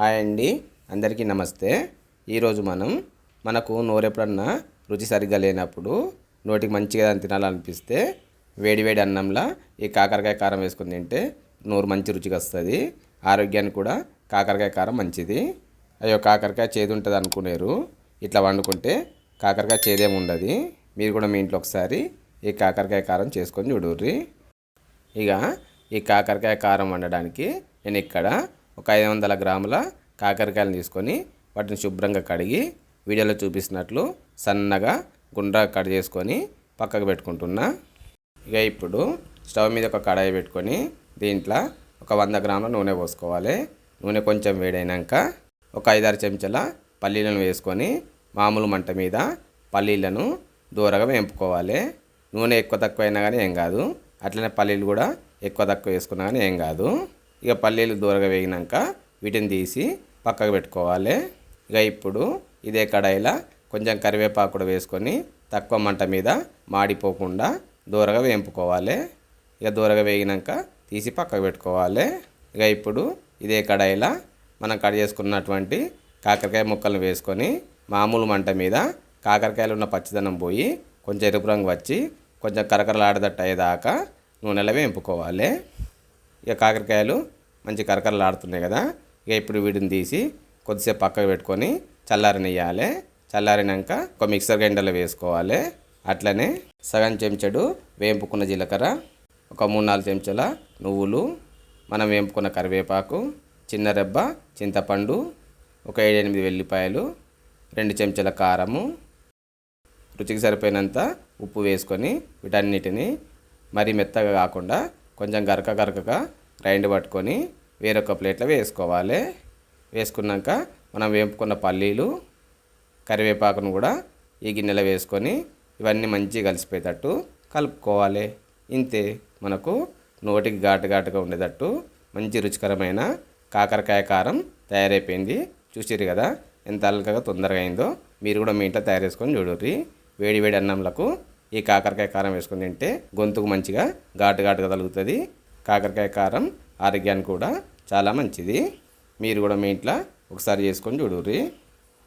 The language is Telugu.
హాయ్ అండి. అందరికీ నమస్తే. ఈరోజు మనం మనకు నోరు ఎప్పుడన్నా రుచి సరిగ్గా లేనప్పుడు నోటికి మంచిగా తినాలనిపిస్తే వేడివేడి అన్నంలో ఈ కాకరకాయ కారం వేసుకుని తింటే నోరు మంచి రుచిగా వస్తుంది. ఆరోగ్యానికి కూడా కాకరకాయ కారం మంచిది. అయ్యో కాకరకాయ చేదు ఉంటుంది అనుకునేరు. ఇట్లా వండుకుంటే కాకరకాయ చేదేమి ఉండదు. మీరు కూడా మీ ఇంట్లో ఒకసారి ఈ కాకరకాయ కారం చేసుకొని చూడుర్రి. ఇక ఈ కాకరకాయ కారం వండడానికి నేను ఇక్కడ ఒక ఐదు వందల గ్రాముల కాకరకాయలు తీసుకొని వాటిని శుభ్రంగా కడిగి వీడియోలో చూపిస్తున్నట్లు సన్నగా గుండ్రా కట్ చేసుకొని పక్కకు పెట్టుకుంటున్నా. ఇక ఇప్పుడు స్టవ్ మీద ఒక కడాయి పెట్టుకొని దీంట్లో ఒక వంద గ్రాముల నూనె పోసుకోవాలి. నూనె కొంచెం వేడైనాక ఒక ఐదారు చెంచాల పల్లీలను వేసుకొని మామూలు మంట మీద పల్లీలను దూరగా వేంపుకోవాలి. నూనె ఎక్కువ తక్కువ అయినా కానీ ఏం కాదు. అట్లనే పల్లీలు కూడా ఎక్కువ తక్కువ వేసుకున్నా కానీ ఏం కాదు. ఇక పల్లీలు దూరగా వేగినాక వీటిని తీసి పక్కకు పెట్టుకోవాలి. ఇక ఇప్పుడు ఇదే కడాయిలో కొంచెం కరివేపాకు కూడా వేసుకొని తక్కువ మంట మీద మాడిపోకుండా దూరగా వేంపుకోవాలి. ఇక దూరగా వేగినాక తీసి పక్కకు పెట్టుకోవాలి. ఇక ఇప్పుడు ఇదే కడాయిలో మనం కట్ చేసుకున్నటువంటి కాకరకాయ ముక్కలను వేసుకొని మామూలు మంట మీద కాకరకాయలు ఉన్న పచ్చిదనం పోయి కొంచెం ఎరుపు రంగు వచ్చి కొంచెం కరకరలాడదట్టు అయ్యేదాకా నూనెలో వేంపుకోవాలి. ఇక కాకరకాయలు మంచి కరకరలాడుతున్నాయి కదా. ఇక ఇప్పుడు వీటిని తీసి కొద్దిసేపు పక్కకు పెట్టుకొని చల్లారనియాలి చల్లారినాక ఒక మిక్సర్ గ్రైండర్లో వేసుకోవాలి. అట్లనే సగం చెంచాడు వేంపుకున్న జీలకర్ర ఒక మూడు నాలుగు చెంచాల నువ్వులు మనం వేంపుకున్న కరివేపాకు చిన్న రెబ్బ చింతపండు ఒక ఏడెనిమిది వెల్లిపాయలు రెండు చెంచాల కారము రుచికి సరిపోయినంత ఉప్పు వేసుకొని వీటన్నిటిని మరీ మెత్తగా కాకుండా కొంచెం గరక గరకగా గ్రైండ్ పట్టుకొని వేరొక ప్లేట్లో వేసుకోవాలి. వేసుకున్నాక మనం వేపుకున్న పల్లీలు కరివేపాకును కూడా ఈ గిన్నెలో వేసుకొని ఇవన్నీ మంచిగా కలిసిపోయేటట్టు కలుపుకోవాలి. ఇంతే మనకు నోటికి ఘాటు ఘాటుగా ఉండేటట్టు మంచి రుచికరమైన కాకరకాయ కారం తయారైపోయింది. చూసిరు కదా ఎంత అల్కగా తొందరగా అయిందో. మీరు కూడా మీ ఇంట్లో తయారు చేసుకొని చూడుర్రి. వేడి వేడి అన్నంలకు ఈ కాకరకాయ కారం వేసుకొని తింటే గొంతుకు మంచిగా ఘాటు ఘాటుగా తగులుతుంది. కాకరకాయ కారం ఆరోగ్యానికి కూడా చాలా మంచిది. మీరు కూడా మీ ఇంట్లో ఒకసారి చేసుకొని చూడుర్రి.